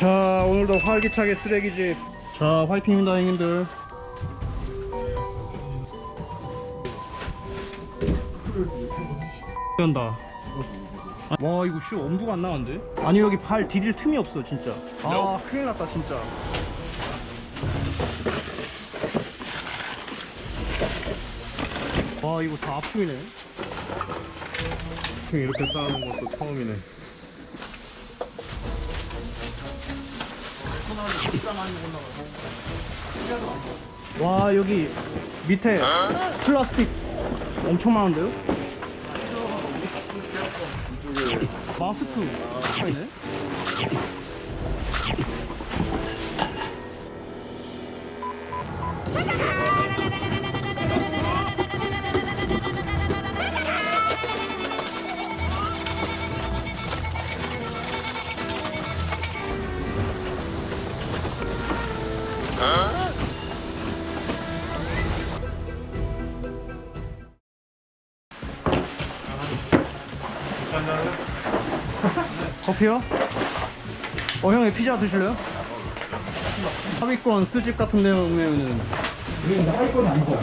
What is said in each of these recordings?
자 오늘도 활기차게 쓰레기집. 자 화이팅입니다 형님들. 한다. 와 이거 쇼 엄두가 안 나는데? 아니 여기 발 디딜 틈이 없어 진짜. 아 큰일 났다 진짜. 와 이거 다 아픔이네. 이렇게 쌓아놓은 것도 처음이네. 와 여기 밑에 플라스틱 엄청 많은데요? 마스크 있네? 커피요? 어 형이 피자 드실래요? 하위권 스집 같은 데 보면은 우리는 하위권이 아니잖아.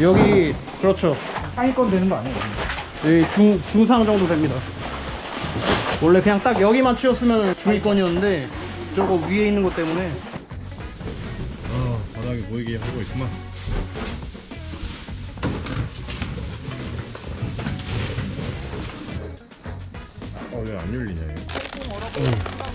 여기 그렇죠 상위권 되는 거 아니야? 여기 중, 중상 정도 됩니다 원래 그냥 딱 여기만 치웠으면 중위권이었는데 저거 위에 있는 것 때문에 아, 바닥에 보이게 하고 있구만. 안 열리냐, 이거?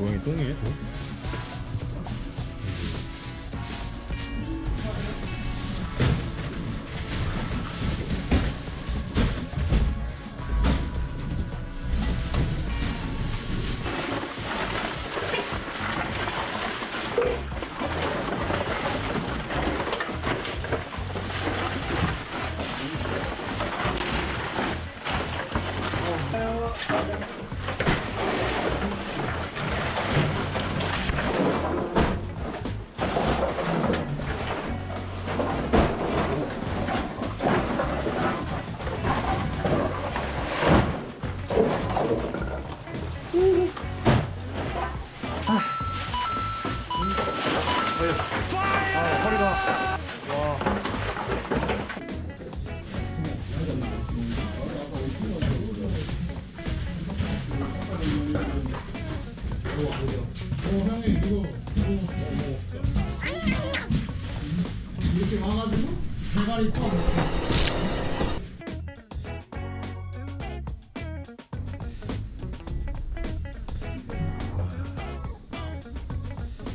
고양이 똥이에요? 아 허리가 와. 이게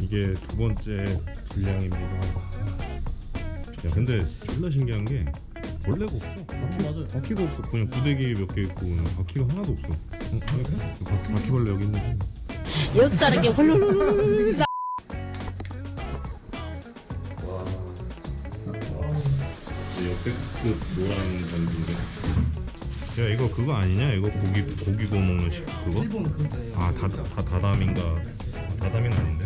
두 번째 분량입니다. 야, 근데 졸라 신기한 게 벌레가 없어. 바퀴, 맞아요. 바퀴가 없어. 그냥 부대기 몇 개 있고 그냥 바퀴가 하나도 없어. 어, 바퀴, 바퀴벌레 여기 있는데. 역사는 게 훌훌훌훌 옆에 그 노란 전인데. 야 이거 그거 아니냐? 이거 고기 고기 구워 먹는 식 그거? 아 다, 다 다담인가? 아, 다담인 아닌데?